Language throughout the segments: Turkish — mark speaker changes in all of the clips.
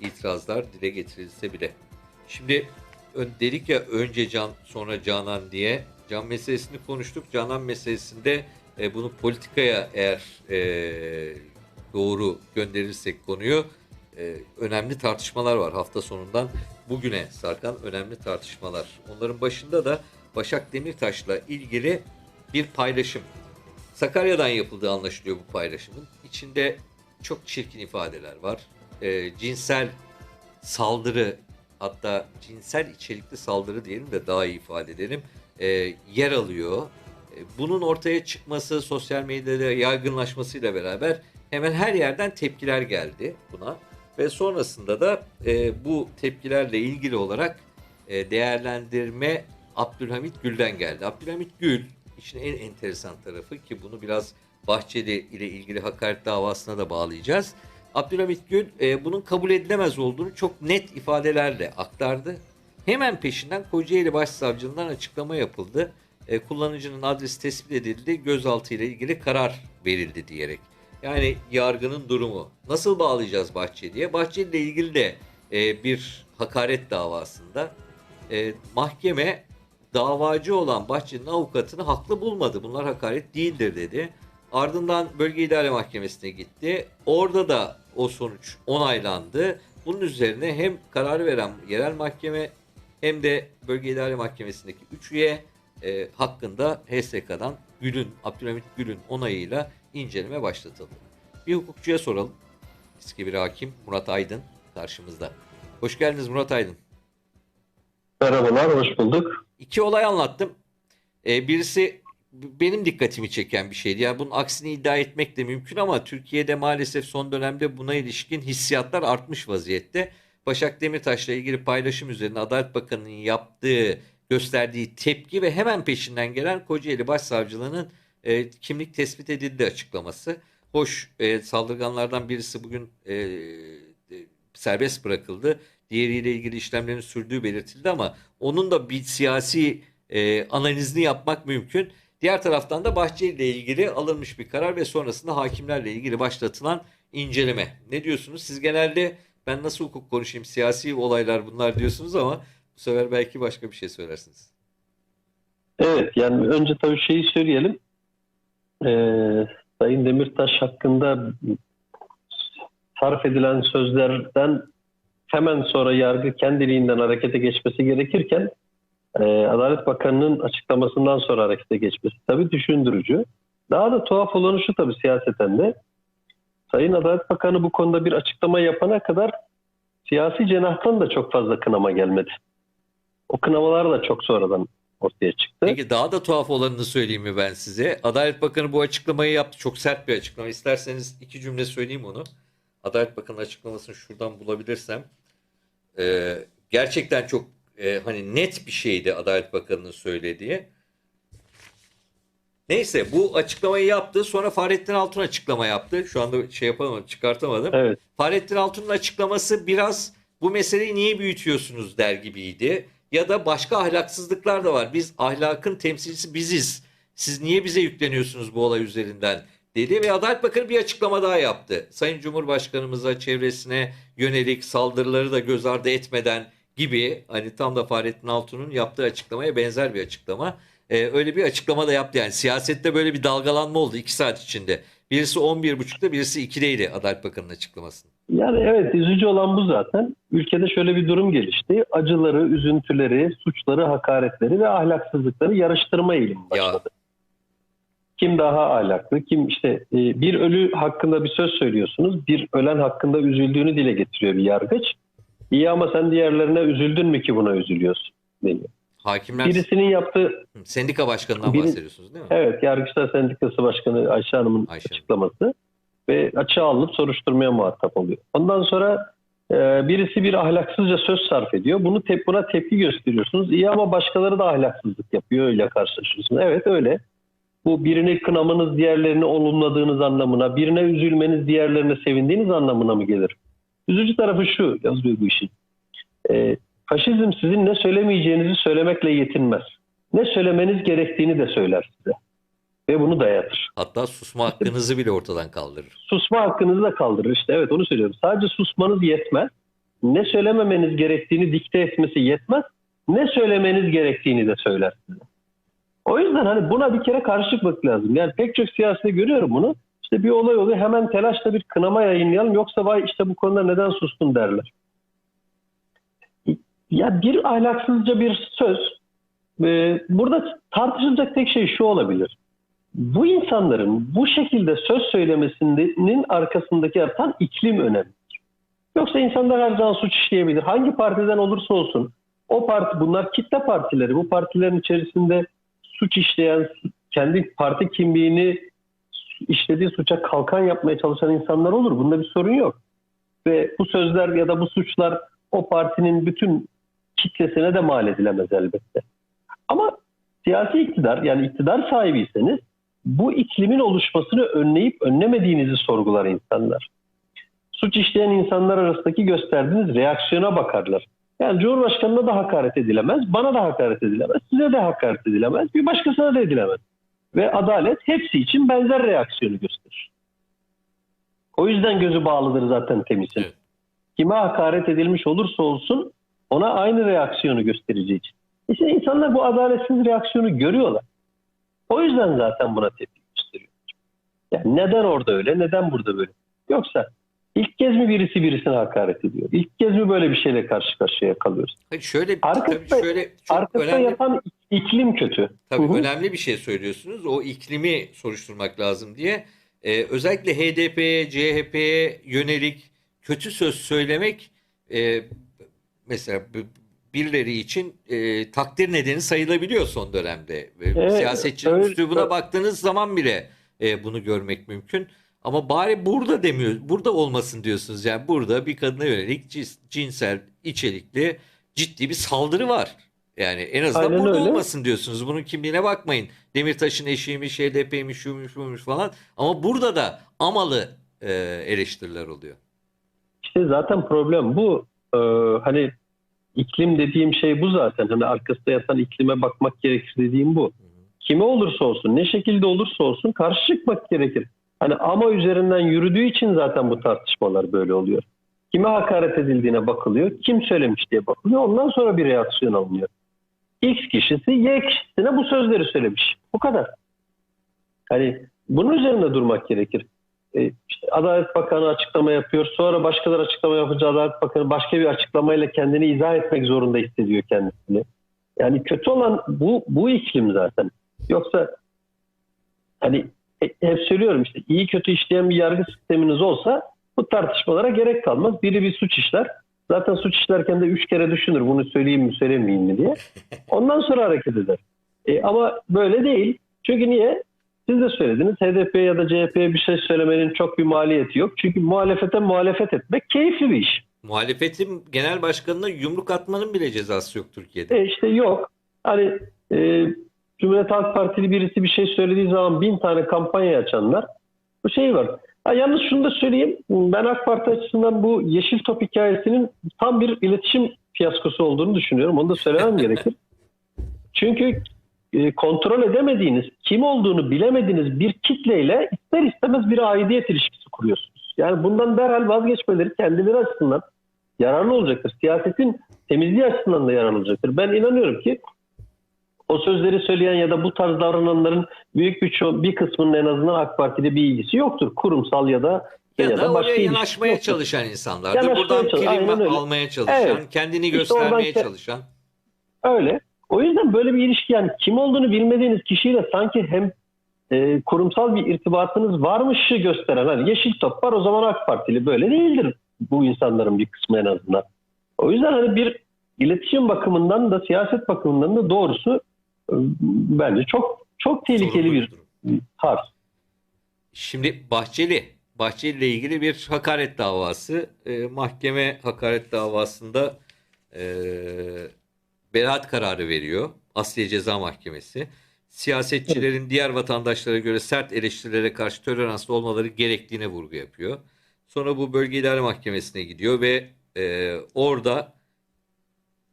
Speaker 1: itirazlar dile getirilse bile. Şimdi dedik ya önce Can sonra Canan diye. Can meselesini konuştuk. Canan meselesinde e, bunu politikaya eğer e, doğru gönderirsek konuyu e, önemli tartışmalar var hafta sonundan bugüne sarkan önemli tartışmalar. Onların başında da Başak Demirtaş'la ilgili bir paylaşım. Sakarya'dan yapıldığı anlaşılıyor bu paylaşımın. İçinde çok çirkin ifadeler var. E, cinsel saldırı hatta cinsel içerikli saldırı diyelim de daha iyi ifade edelim e, yer alıyor. E, bunun ortaya çıkması sosyal medyada yaygınlaşmasıyla beraber hemen her yerden tepkiler geldi buna ve sonrasında da e, bu tepkilerle ilgili olarak e, değerlendirme Abdülhamit Gül'den geldi. Abdülhamit Gül işin en enteresan tarafı ki bunu biraz Bahçeli ile ilgili hakaret davasına da bağlayacağız. Abdülhamit Gül e, bunun kabul edilemez olduğunu çok net ifadelerle aktardı. Hemen peşinden Kocaeli Başsavcılığından açıklama yapıldı. E, kullanıcının adresi tespit edildi, gözaltı ile ilgili karar verildi diyerek. Yani yargının durumu. Nasıl bağlayacağız Bahçeli'ye? Bahçeli ile ilgili de e, bir hakaret davasında e, mahkeme davacı olan Bahçeli'nin avukatını haklı bulmadı. Bunlar hakaret değildir dedi. Ardından Bölge İdare Mahkemesi'ne gitti. Orada da o sonuç onaylandı. Bunun üzerine hem kararı veren yerel mahkeme hem de Bölge İdare Mahkemesi'ndeki 3 üye e, hakkında HSK'dan Gül'ün, Abdülhamit Gül'ün onayıyla inceleme başlatıldı. Bir hukukçuya soralım. Eski bir hakim Murat Aydın karşımızda. Hoş geldiniz Murat Aydın.
Speaker 2: Merhabalar, hoş bulduk.
Speaker 1: İki olay anlattım. Ee, birisi benim dikkatimi çeken bir şeydi. Yani bunun aksini iddia etmek de mümkün ama Türkiye'de maalesef son dönemde buna ilişkin hissiyatlar artmış vaziyette. Başak Demirtaş'la ilgili paylaşım üzerine Adalet Bakanı'nın yaptığı, gösterdiği tepki ve hemen peşinden gelen Kocaeli Başsavcılığı'nın e, kimlik tespit edildi açıklaması. Hoş e, saldırganlardan birisi bugün e, e, serbest bırakıldı. Diğeriyle ilgili işlemlerin sürdüğü belirtildi ama onun da bir siyasi e, analizini yapmak mümkün. Diğer taraftan da Bahçeli ile ilgili alınmış bir karar ve sonrasında hakimlerle ilgili başlatılan inceleme. Ne diyorsunuz? Siz genelde ben nasıl hukuk konuşayım, siyasi olaylar bunlar diyorsunuz ama bu sefer belki başka bir şey söylersiniz.
Speaker 2: Evet, yani önce tabii şeyi söyleyelim. Ee, Sayın Demirtaş hakkında sarf edilen sözlerden hemen sonra yargı kendiliğinden harekete geçmesi gerekirken e, Adalet Bakanı'nın açıklamasından sonra harekete geçmesi tabii düşündürücü. Daha da tuhaf olanı şu tabii siyaseten de Sayın Adalet Bakanı bu konuda bir açıklama yapana kadar siyasi cenahtan da çok fazla kınama gelmedi. O kınamalar da çok sonradan ortaya çıktı.
Speaker 1: Peki daha da tuhaf olanını söyleyeyim mi ben size? Adalet Bakanı bu açıklamayı yaptı. Çok sert bir açıklama. İsterseniz iki cümle söyleyeyim onu. Adalet Bakanı açıklamasını şuradan bulabilirsem. Ee, gerçekten çok e, hani net bir şeydi Adalet Bakanı'nın söylediği. Neyse bu açıklamayı yaptı. Sonra Fahrettin Altun açıklama yaptı. Şu anda şey yapamadım, çıkartamadım.
Speaker 2: Evet.
Speaker 1: Fahrettin Altun'un açıklaması biraz bu meseleyi niye büyütüyorsunuz der gibiydi. Ya da başka ahlaksızlıklar da var. Biz ahlakın temsilcisi biziz. Siz niye bize yükleniyorsunuz bu olay üzerinden dedi ve Adalet Bakanı bir açıklama daha yaptı. Sayın Cumhurbaşkanımıza çevresine yönelik saldırıları da göz ardı etmeden gibi hani tam da Fahrettin Altun'un yaptığı açıklamaya benzer bir açıklama. Ee, öyle bir açıklama da yaptı yani siyasette böyle bir dalgalanma oldu iki saat içinde. Birisi 11.30'da birisi 2'deydi Adalet Bakanı'nın açıklamasının.
Speaker 2: Yani evet üzücü olan bu zaten. Ülkede şöyle bir durum gelişti. Acıları, üzüntüleri, suçları, hakaretleri ve ahlaksızlıkları yarıştırma eğilimi başladı. Kim daha ahlaklı, kim işte e, bir ölü hakkında bir söz söylüyorsunuz. Bir ölen hakkında üzüldüğünü dile getiriyor bir yargıç. İyi ama sen diğerlerine üzüldün mü ki buna üzülüyorsun deniyor.
Speaker 1: Hakimler
Speaker 2: Birisinin yaptığı
Speaker 1: sendika başkanından
Speaker 2: Biri-
Speaker 1: bahsediyorsunuz değil mi?
Speaker 2: Evet, Yargıçlar Sendikası Başkanı Ayşe Hanım'ın
Speaker 1: Ayşe
Speaker 2: açıklaması ve açığa alınıp soruşturmaya muhatap oluyor. Ondan sonra e, birisi bir ahlaksızca söz sarf ediyor. Bunu tep buna tepki gösteriyorsunuz. İyi ama başkaları da ahlaksızlık yapıyor. Öyle karşılaşıyorsunuz. Evet öyle. Bu birini kınamanız, diğerlerini olumladığınız anlamına, birine üzülmeniz, diğerlerine sevindiğiniz anlamına mı gelir? Üzücü tarafı şu yazıyor bu işin. E, faşizm sizin ne söylemeyeceğinizi söylemekle yetinmez ne söylemeniz gerektiğini de söyler size. ve bunu dayatır.
Speaker 1: Hatta susma hakkınızı bile ortadan kaldırır.
Speaker 2: Susma hakkınızı da kaldırır işte evet onu söylüyorum. Sadece susmanız yetmez. Ne söylememeniz gerektiğini dikte etmesi yetmez. Ne söylemeniz gerektiğini de söyler size. O yüzden hani buna bir kere karşı çıkmak lazım. Yani pek çok siyasete görüyorum bunu. İşte bir olay oluyor hemen telaşla bir kınama yayınlayalım yoksa vay işte bu konuda neden sustun derler. Ya bir ahlaksızca bir söz. Ee, burada tartışılacak tek şey şu olabilir. Bu insanların bu şekilde söz söylemesinin arkasındaki yaratan iklim önemli. Yoksa insanlar her zaman suç işleyebilir. Hangi partiden olursa olsun o parti bunlar kitle partileri. Bu partilerin içerisinde suç işleyen, kendi parti kimliğini işlediği suça kalkan yapmaya çalışan insanlar olur. Bunda bir sorun yok. Ve bu sözler ya da bu suçlar o partinin bütün kitlesine de mal edilemez elbette. Ama siyasi iktidar yani iktidar sahibiyseniz bu iklimin oluşmasını önleyip önlemediğinizi sorgular insanlar. Suç işleyen insanlar arasındaki gösterdiğiniz reaksiyona bakarlar. Yani Cumhurbaşkanı'na da hakaret edilemez, bana da hakaret edilemez, size de hakaret edilemez, bir başkasına da edilemez. Ve adalet hepsi için benzer reaksiyonu gösterir. O yüzden gözü bağlıdır zaten temizin.
Speaker 1: Evet.
Speaker 2: Kime hakaret edilmiş olursa olsun ona aynı reaksiyonu göstereceği için. İşte insanlar bu adaletsiz reaksiyonu görüyorlar. O yüzden zaten buna tepki gösteriyor. Yani neden orada öyle, neden burada böyle? Yoksa ilk kez mi birisi birisine hakaret ediyor? İlk kez mi böyle bir şeyle karşı karşıya kalıyoruz?
Speaker 1: Hayır, şöyle
Speaker 2: Arkasında-
Speaker 1: şöyle çok
Speaker 2: Arkasında
Speaker 1: önemli
Speaker 2: yapan iklim kötü.
Speaker 1: Tabii
Speaker 2: Hı hı.
Speaker 1: önemli bir şey söylüyorsunuz. O iklimi soruşturmak lazım diye. Ee, özellikle HDP'ye, CHP'ye yönelik kötü söz söylemek e, mesela birileri için e, takdir nedeni sayılabiliyor son dönemde. Ve
Speaker 2: Evet,
Speaker 1: Siyasetçinin
Speaker 2: öyle-
Speaker 1: üslubuna baktığınız zaman bile e, bunu görmek mümkün. Ama bari burada demiyor, burada olmasın diyorsunuz. Yani burada bir kadına yönelik cins- cinsel içerikli ciddi bir saldırı var. Yani en azından
Speaker 2: Aynen
Speaker 1: burada
Speaker 2: öyle.
Speaker 1: olmasın diyorsunuz. Bunun kimliğine bakmayın. Demirtaş'ın eşiymiş, HDP'ymiş, şuymuş, buymuş falan. Ama burada da amalı e, eleştiriler oluyor.
Speaker 2: İşte zaten problem bu. Ee, hani iklim dediğim şey bu zaten. Hani arkasında yatan iklime bakmak gerekir dediğim bu. Kime olursa olsun, ne şekilde olursa olsun karşı çıkmak gerekir. Hani ama üzerinden yürüdüğü için zaten bu tartışmalar böyle oluyor. Kime hakaret edildiğine bakılıyor, kim söylemiş diye bakılıyor. Ondan sonra bir reaksiyon alınıyor. X kişisi Y kişisine bu sözleri söylemiş. Bu kadar. Hani bunun üzerinde durmak gerekir. E, Adalet Bakanı açıklama yapıyor. Sonra başkaları açıklama yapınca Adalet Bakanı başka bir açıklamayla kendini izah etmek zorunda hissediyor kendisini. Yani kötü olan bu bu iklim zaten. Yoksa hani hep söylüyorum işte iyi kötü işleyen bir yargı sisteminiz olsa bu tartışmalara gerek kalmaz. Biri bir suç işler. Zaten suç işlerken de üç kere düşünür bunu söyleyeyim mi söylemeyeyim mi diye. Ondan sonra hareket eder. E, ama böyle değil. Çünkü niye? Siz de söylediniz HDP ya da CHP'ye bir şey söylemenin çok bir maliyeti yok. Çünkü muhalefete muhalefet etmek keyifli bir iş.
Speaker 1: Muhalefetin genel başkanına yumruk atmanın bile cezası yok Türkiye'de.
Speaker 2: E işte yok. Hani e, Cumhuriyet Halk Partili birisi bir şey söylediği zaman bin tane kampanya açanlar bu şey var. Ha, yalnız şunu da söyleyeyim. Ben AK Parti açısından bu Yeşil Top hikayesinin tam bir iletişim fiyaskosu olduğunu düşünüyorum. Onu da söylemem gerekir. Çünkü e, kontrol edemediğiniz, kim olduğunu bilemediğiniz bir kitleyle ister istemez bir aidiyet ilişkisi kuruyorsunuz. Yani bundan derhal vazgeçmeleri kendileri açısından yararlı olacaktır. Siyasetin temizliği açısından da yararlı olacaktır. Ben inanıyorum ki o sözleri söyleyen ya da bu tarz davrananların büyük bir, ço- bir kısmının en azından AK Parti'de bir ilgisi yoktur. Kurumsal ya da
Speaker 1: Ya, da, oraya
Speaker 2: ilişkisi
Speaker 1: yanaşmaya
Speaker 2: yoktur.
Speaker 1: çalışan insanlardır.
Speaker 2: Yanaşmaya
Speaker 1: Buradan
Speaker 2: çalış-
Speaker 1: prim almaya çalışan,
Speaker 2: Evet.
Speaker 1: kendini
Speaker 2: İşte
Speaker 1: göstermeye
Speaker 2: oradan
Speaker 1: çalışan.
Speaker 2: Öyle. O yüzden böyle bir ilişki yani kim olduğunu bilmediğiniz kişiyle sanki hem e, kurumsal bir irtibatınız varmışı gösteren hani yeşil top var o zaman AK Partili böyle değildir bu insanların bir kısmı en azından. O yüzden hani bir iletişim bakımından da siyaset bakımından da doğrusu bence çok çok tehlikeli bir tarz.
Speaker 1: Şimdi Bahçeli, Bahçeli ile ilgili bir hakaret davası. E, mahkeme hakaret davasında e, beraat kararı veriyor. Asliye Ceza Mahkemesi. Siyasetçilerin diğer vatandaşlara göre sert eleştirilere karşı toleranslı olmaları gerektiğine vurgu yapıyor. Sonra bu Bölge İdare Mahkemesi'ne gidiyor ve e, orada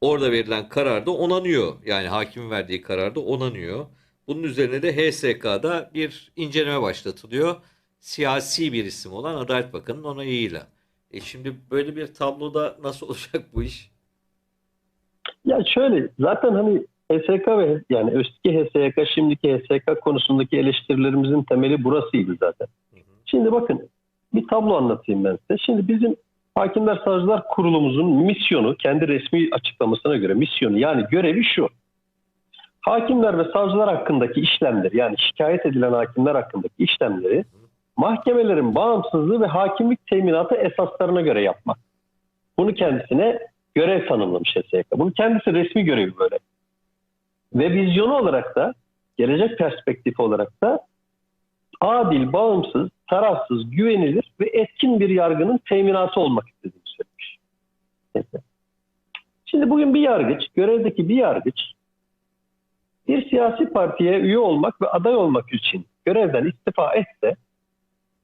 Speaker 1: orada verilen karar da onanıyor. Yani hakimin verdiği karar da onanıyor. Bunun üzerine de HSK'da bir inceleme başlatılıyor. Siyasi bir isim olan Adalet Bakanı'nın onayıyla. E şimdi böyle bir tabloda nasıl olacak bu iş?
Speaker 2: Ya şöyle zaten hani HSK ve yani eski HSK şimdiki HSK konusundaki eleştirilerimizin temeli burasıydı zaten.
Speaker 1: Hı hı.
Speaker 2: Şimdi bakın bir tablo anlatayım ben size. Şimdi bizim Hakimler Savcılar Kurulumuzun misyonu kendi resmi açıklamasına göre misyonu yani görevi şu. Hakimler ve savcılar hakkındaki işlemleri yani şikayet edilen hakimler hakkındaki işlemleri mahkemelerin bağımsızlığı ve hakimlik teminatı esaslarına göre yapmak. Bunu kendisine görev tanımlamış HSK. Bunu kendisi resmi görevi böyle. Ve vizyonu olarak da gelecek perspektifi olarak da adil, bağımsız, tarafsız, güvenilir ve etkin bir yargının teminatı olmak istediğini söylemiş. Şimdi bugün bir yargıç, görevdeki bir yargıç bir siyasi partiye üye olmak ve aday olmak için görevden istifa etse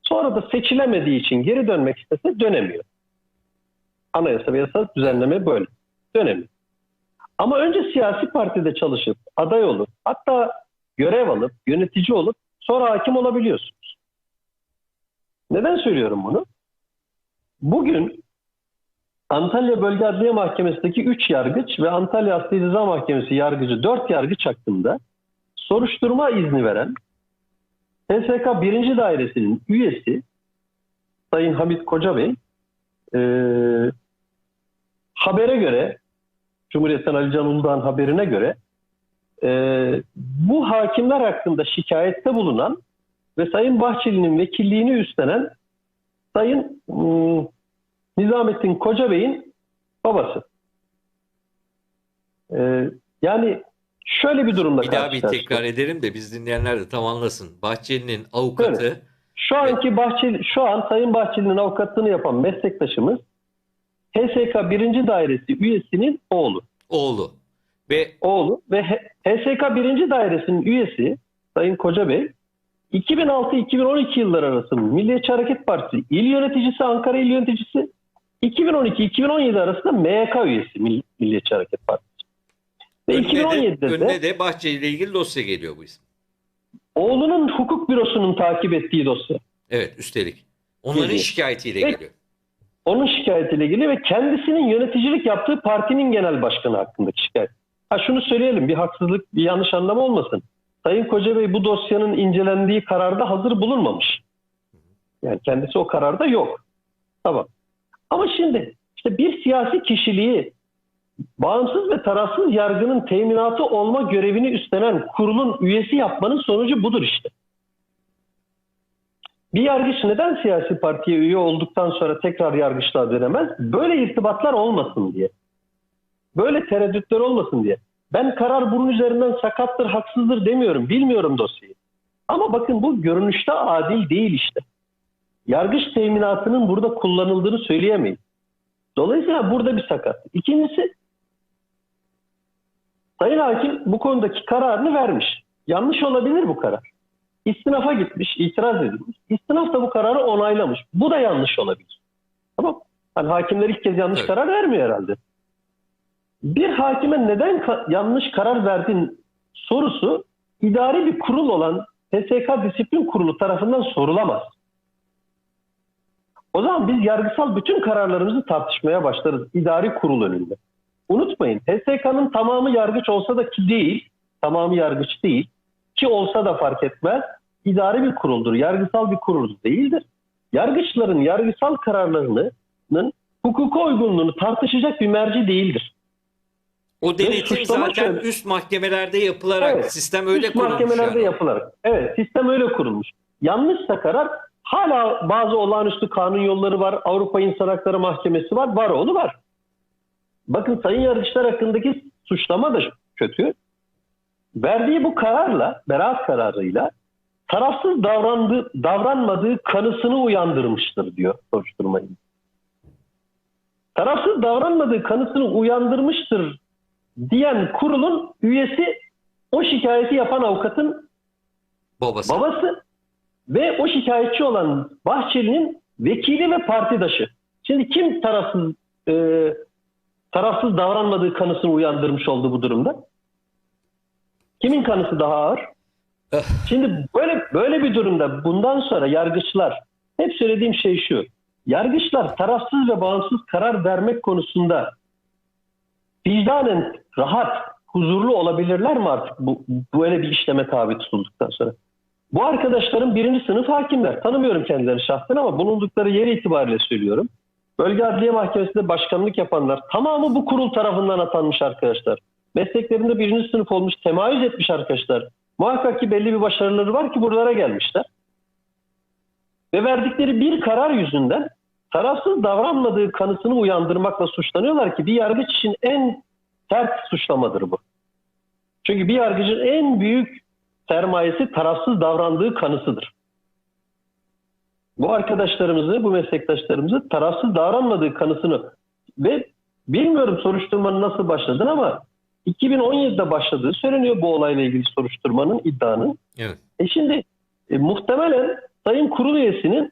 Speaker 2: sonra da seçilemediği için geri dönmek istese dönemiyor. Anayasa ve yasa düzenleme böyle. Dönemiyor. Ama önce siyasi partide çalışıp aday olup hatta görev alıp yönetici olup sonra hakim olabiliyorsunuz. Neden söylüyorum bunu? Bugün Antalya Bölge Adliye Mahkemesi'ndeki 3 yargıç ve Antalya Asli Ceza Mahkemesi yargıcı 4 yargıç hakkında soruşturma izni veren TSK 1. Dairesi'nin üyesi Sayın Hamit Kocabey e, habere göre Cumhuriyet'ten Ali Can Uludağ'ın haberine göre e, bu hakimler hakkında şikayette bulunan ve Sayın Bahçeli'nin vekilliğini üstlenen Sayın ım, Nizamettin Kocabey'in babası. E, yani şöyle bir durumda
Speaker 1: Bir daha bir tekrar edelim de biz dinleyenler de tam anlasın. Bahçeli'nin avukatı
Speaker 2: Şu anki Bahçeli, şu an Sayın Bahçeli'nin avukatlığını yapan meslektaşımız HSK 1. Dairesi üyesinin oğlu.
Speaker 1: oğlu ve
Speaker 2: Oğlu ve HSK 1. Dairesi'nin üyesi Sayın Koca Bey 2006-2012 yılları arası Milliyetçi Hareket Partisi il yöneticisi, Ankara il yöneticisi 2012-2017 arasında MYK üyesi Mill- Milliyetçi Hareket Partisi. Ve
Speaker 1: önüne de,
Speaker 2: 2017'de de
Speaker 1: önüne de Bahçeli ile ilgili dosya geliyor bu isim.
Speaker 2: oğlunun hukuk bürosunun takip ettiği dosya.
Speaker 1: Evet üstelik. Onların
Speaker 2: Geliyor.
Speaker 1: şikayetiyle
Speaker 2: Ve-
Speaker 1: geliyor.
Speaker 2: Onun şikayetiyle ilgili ve kendisinin yöneticilik yaptığı partinin genel başkanı hakkındaki şikayet. Ha şunu söyleyelim bir haksızlık bir yanlış anlama olmasın. Sayın Koca Bey bu dosyanın incelendiği kararda hazır bulunmamış. Yani kendisi o kararda yok. Tamam. Ama şimdi işte bir siyasi kişiliği bağımsız ve tarafsız yargının teminatı olma görevini üstlenen kurulun üyesi yapmanın sonucu budur işte. Bir yargıç neden siyasi partiye üye olduktan sonra tekrar yargıçlığa dönemez? Böyle irtibatlar olmasın diye. Böyle tereddütler olmasın diye. Ben karar bunun üzerinden sakattır, haksızdır demiyorum. Bilmiyorum dosyayı. Ama bakın bu görünüşte adil değil işte. Yargıç teminatının burada kullanıldığını söyleyemeyiz. Dolayısıyla burada bir sakat. İkincisi Sayın Hakim bu konudaki kararını vermiş. Yanlış olabilir bu karar. İstinafa gitmiş, itiraz edilmiş. İstinaf da bu kararı onaylamış. Bu da yanlış olabilir. Tamam Hani hakimler ilk kez yanlış
Speaker 1: Evet.
Speaker 2: karar vermiyor herhalde. Bir hakime neden ka- yanlış karar verdin sorusu idari bir kurul olan HSK Disiplin Kurulu tarafından sorulamaz. O zaman biz yargısal bütün kararlarımızı tartışmaya başlarız idari kurul önünde. Unutmayın HSK'nın tamamı yargıç olsa da ki değil, tamamı yargıç değil ki olsa da fark etmez. İdari bir kuruldur, yargısal bir kurul değildir. Yargıçların yargısal kararlarının hukuka uygunluğunu tartışacak bir merci değildir.
Speaker 1: O denetim zaten
Speaker 2: şöyle-
Speaker 1: üst mahkemelerde yapılarak
Speaker 2: Evet.
Speaker 1: sistem öyle
Speaker 2: Üst
Speaker 1: kurulmuş.
Speaker 2: mahkemelerde
Speaker 1: yani.
Speaker 2: yapılarak. Evet sistem öyle kurulmuş. Yanlışsa karar hala bazı olağanüstü kanun yolları var. Avrupa İnsan Hakları Mahkemesi var. Var oğlu var. Bakın sayın yargıçlar hakkındaki suçlama da kötü. Verdiği bu kararla, beraat kararıyla tarafsız davrandığı, davranmadığı kanısını uyandırmıştır diyor soruşturmayı. Tarafsız davranmadığı kanısını uyandırmıştır diyen kurulun üyesi o şikayeti yapan avukatın
Speaker 1: Babası.
Speaker 2: babası ve o şikayetçi olan Bahçeli'nin vekili ve partidaşı. Şimdi kim tarafsız e, tarafsız davranmadığı kanısını uyandırmış oldu bu durumda? Kimin kanısı daha ağır? Şimdi böyle böyle bir durumda bundan sonra yargıçlar hep söylediğim şey şu. Yargıçlar tarafsız ve bağımsız karar vermek konusunda vicdanen rahat, huzurlu olabilirler mi artık bu böyle bir işleme tabi tutulduktan sonra? Bu arkadaşlarım birinci sınıf hakimler. Tanımıyorum kendilerini şahsen ama bulundukları yeri itibariyle söylüyorum. Bölge Adliye Mahkemesi'nde başkanlık yapanlar tamamı bu kurul tarafından atanmış arkadaşlar. Mesleklerinde birinci sınıf olmuş, temayüz etmiş arkadaşlar. Muhakkak ki belli bir başarıları var ki buralara gelmişler. Ve verdikleri bir karar yüzünden tarafsız davranmadığı kanısını uyandırmakla suçlanıyorlar ki bir yargıç için en sert suçlamadır bu. Çünkü bir yargıcın en büyük sermayesi tarafsız davrandığı kanısıdır. Bu arkadaşlarımızı, bu meslektaşlarımızı tarafsız davranmadığı kanısını ve bilmiyorum soruşturmanın nasıl başladığını ama 2017'de başladığı söyleniyor bu olayla ilgili soruşturmanın iddianın.
Speaker 1: Evet.
Speaker 2: E şimdi e, muhtemelen Sayın Kurul üyesinin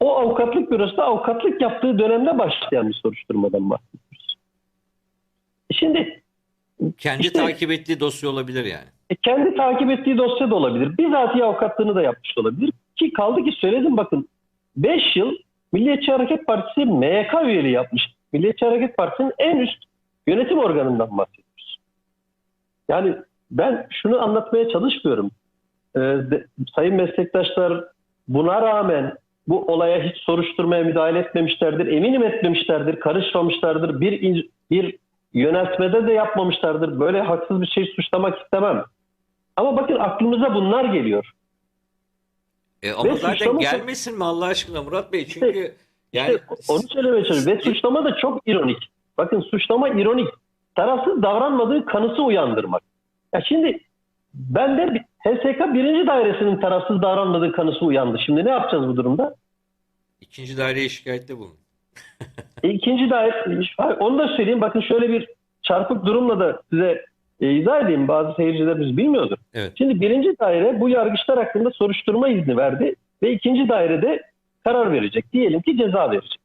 Speaker 2: o avukatlık bürosunda avukatlık yaptığı dönemde başlayan bir soruşturmadan bahsediyoruz. E şimdi
Speaker 1: Kendi
Speaker 2: İşte-
Speaker 1: takip ettiği dosya olabilir yani.
Speaker 2: e, kendi takip ettiği dosya da olabilir. Bizatihi avukatlığını da yapmış olabilir. Ki kaldı ki söyledim bakın 5 yıl Milliyetçi Hareket Partisi MYK üyeliği yapmış. Milliyetçi Hareket Partisi'nin en üst yönetim organından bahsediyoruz. Yani ben şunu anlatmaya çalışmıyorum. Ee, de- sayın meslektaşlar buna rağmen bu olaya hiç soruşturmaya müdahale etmemişlerdir. Eminim etmemişlerdir, karışmamışlardır. Bir, bir yöneltmede de yapmamışlardır. Böyle haksız bir şey suçlamak istemem. Ama bakın aklımıza bunlar geliyor.
Speaker 1: E, ama
Speaker 2: Ve
Speaker 1: zaten
Speaker 2: suçlama-
Speaker 1: gelmesin mi Allah aşkına Murat Bey? Çünkü yani
Speaker 2: İşte onu söylemeye çalışıyorum. Ve suçlama da çok ironik. Bakın suçlama ironik. Tarafsız davranmadığı kanısı uyandırmak. Ya şimdi ben de bir- HSK birinci dairesinin tarafsız davranmadığı kanısı uyandı. Şimdi ne yapacağız bu durumda?
Speaker 1: ikinci daireye şikayette bulun.
Speaker 2: E, İkinci daire, onu da söyleyeyim. Bakın şöyle bir çarpık durumla da size e, izah edeyim. Bazı seyircilerimiz bilmiyordur.
Speaker 1: Evet.
Speaker 2: Şimdi birinci daire bu yargıçlar hakkında soruşturma izni verdi ve ikinci dairede karar verecek. Diyelim ki ceza verecek.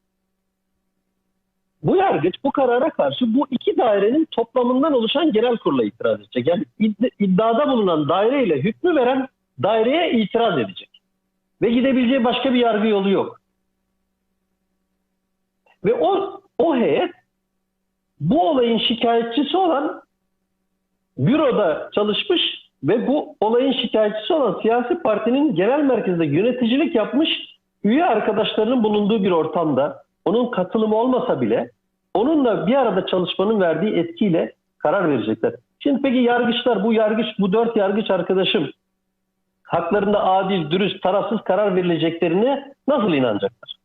Speaker 2: Bu yargıç bu karara karşı bu iki dairenin toplamından oluşan genel kurula itiraz edecek. Yani id- iddiada bulunan daireyle hükmü veren daireye itiraz edecek. Ve gidebileceği başka bir yargı yolu yok. Ve o, o heyet bu olayın şikayetçisi olan büroda çalışmış ve bu olayın şikayetçisi olan siyasi partinin genel merkezinde yöneticilik yapmış üye arkadaşlarının bulunduğu bir ortamda onun katılımı olmasa bile onunla bir arada çalışmanın verdiği etkiyle karar verecekler. Şimdi peki yargıçlar bu yargıç bu dört yargıç arkadaşım haklarında adil, dürüst, tarafsız karar verileceklerine nasıl inanacaklar?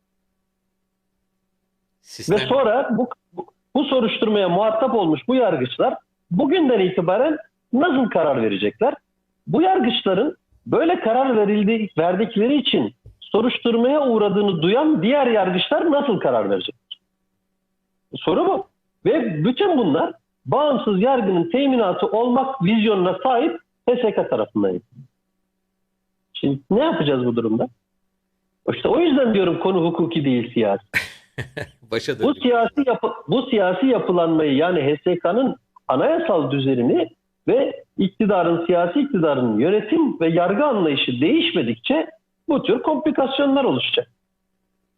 Speaker 1: Sistem
Speaker 2: Ve sonra bu, bu, soruşturmaya muhatap olmuş bu yargıçlar bugünden itibaren nasıl karar verecekler? Bu yargıçların böyle karar verildi, verdikleri için soruşturmaya uğradığını duyan diğer yargıçlar nasıl karar verecekler? Soru bu. Ve bütün bunlar bağımsız yargının teminatı olmak vizyonuna sahip HSK tarafından yapılıyor. Şimdi ne yapacağız bu durumda? İşte o yüzden diyorum konu hukuki değil siyasi.
Speaker 1: başa
Speaker 2: Bu siyasi yapı, bu siyasi yapılanmayı yani HSK'nın anayasal düzenini ve iktidarın, siyasi iktidarın yönetim ve yargı anlayışı değişmedikçe bu tür komplikasyonlar oluşacak.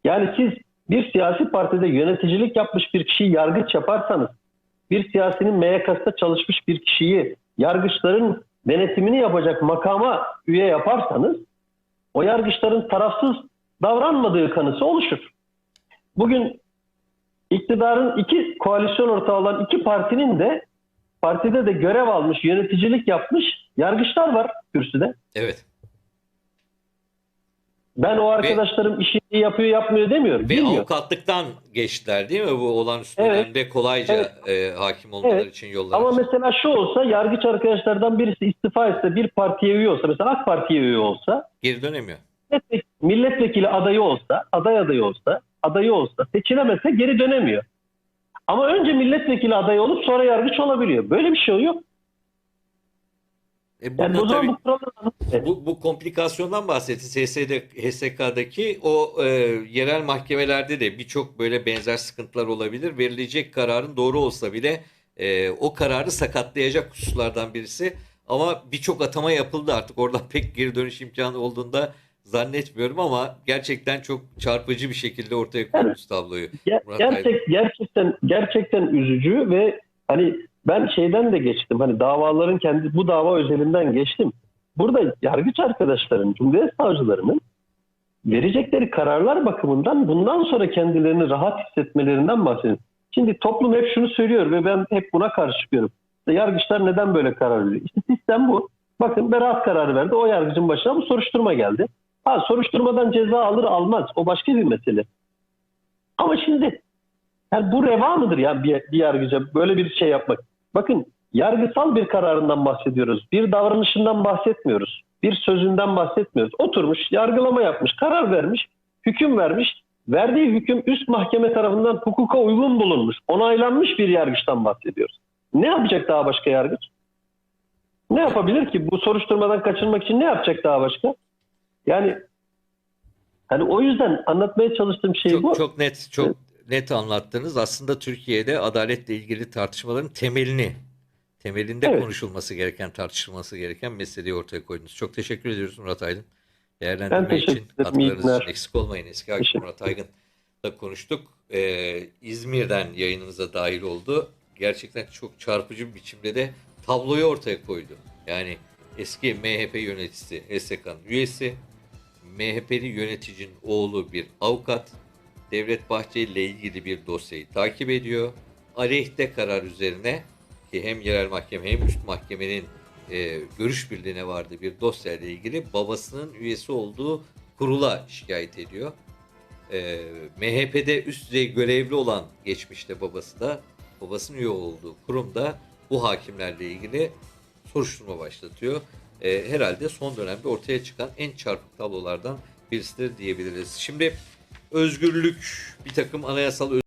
Speaker 2: Yani siz bir siyasi partide yöneticilik yapmış bir kişiyi yargıç yaparsanız, bir siyasinin MYK'sında çalışmış bir kişiyi yargıçların denetimini yapacak makama üye yaparsanız, o yargıçların tarafsız davranmadığı kanısı oluşur. Bugün iktidarın iki koalisyon ortağı olan iki partinin de partide de görev almış, yöneticilik yapmış yargıçlar var kürsüde.
Speaker 1: Evet.
Speaker 2: Ben o arkadaşlarım işini iyi yapıyor yapmıyor demiyorum.
Speaker 1: Ve
Speaker 2: Bilmiyor.
Speaker 1: avukatlıktan geçtiler değil mi? Bu olağanüstü
Speaker 2: Evet.
Speaker 1: dönemde kolayca
Speaker 2: Evet.
Speaker 1: e, hakim olmaları
Speaker 2: Evet.
Speaker 1: için yollar
Speaker 2: Ama mesela şu olsa yargıç arkadaşlardan birisi istifa etse bir partiye üye olsa mesela AK Parti'ye üye olsa
Speaker 1: Geri dönemiyor.
Speaker 2: milletvekili, milletvekili adayı olsa aday adayı olsa adayı olsa seçilemezse geri dönemiyor. Ama önce milletvekili adayı olup sonra yargıç olabiliyor. Böyle bir şey yok.
Speaker 1: E
Speaker 2: Yani
Speaker 1: burada
Speaker 2: o zaman
Speaker 1: tabii
Speaker 2: bu
Speaker 1: bu, bu komplikasyondan bahsettiniz. HS'de, HSK'daki o e, yerel mahkemelerde de birçok böyle benzer sıkıntılar olabilir. Verilecek kararın doğru olsa bile e, o kararı sakatlayacak hususlardan birisi Ama birçok atama yapıldı artık. Oradan pek geri dönüş imkanı olduğunda zannetmiyorum ama gerçekten çok çarpıcı bir şekilde ortaya koymuş tabloyu.
Speaker 2: Ger-
Speaker 1: Murat Aydın.
Speaker 2: gerçek gerçekten gerçekten üzücü ve hani ben şeyden de geçtim. Hani davaların kendi bu dava özelinden geçtim. Burada yargıç arkadaşların, Cumhuriyet savcılarının verecekleri kararlar bakımından bundan sonra kendilerini rahat hissetmelerinden bahsediyorum. Şimdi toplum hep şunu söylüyor ve ben hep buna karşı çıkıyorum. Yargıçlar neden böyle karar veriyor? İşte sistem bu. Bakın beraat kararı verdi. O yargıcın başına bu soruşturma geldi. Ha soruşturmadan ceza alır almaz. O başka bir mesele. Ama şimdi yani bu reva mıdır ya bir, bir yargıca böyle bir şey yapmak? Bakın yargısal bir kararından bahsediyoruz. Bir davranışından bahsetmiyoruz. Bir sözünden bahsetmiyoruz. Oturmuş, yargılama yapmış, karar vermiş, hüküm vermiş. Verdiği hüküm üst mahkeme tarafından hukuka uygun bulunmuş, onaylanmış bir yargıçtan bahsediyoruz. Ne yapacak daha başka yargıç? Ne yapabilir ki? Bu soruşturmadan kaçınmak için ne yapacak daha başka? Yani hani o yüzden anlatmaya çalıştığım şey bu.
Speaker 1: Çok, çok net, çok net anlattınız. Aslında Türkiye'de adaletle ilgili tartışmaların temelini, temelinde
Speaker 2: Evet.
Speaker 1: konuşulması gereken, tartışılması gereken meseleyi ortaya koydunuz. Çok teşekkür ediyoruz Murat Aydın. Değerlendirme için, katkılarınız için eksik olmayın. Eski Hakim Murat Aydın'la konuştuk. Ee, İzmir'den yayınımıza dahil oldu. Gerçekten çok çarpıcı bir biçimde de tabloyu ortaya koydu. Yani eski MHP yöneticisi, HSK'nın üyesi, MHP'li yöneticinin oğlu bir avukat, Devlet Bahçeli ile ilgili bir dosyayı takip ediyor. Aleyhte karar üzerine ki hem yerel mahkeme hem üst mahkemenin e, görüş birliğine vardığı bir dosyayla ilgili babasının üyesi olduğu kurula şikayet ediyor. E, MHP'de üst düzey görevli olan geçmişte babası da babasının üye olduğu kurumda bu hakimlerle ilgili soruşturma başlatıyor. E, herhalde son dönemde ortaya çıkan en çarpık tablolardan birisidir diyebiliriz. Şimdi özgürlük, bir takım anayasal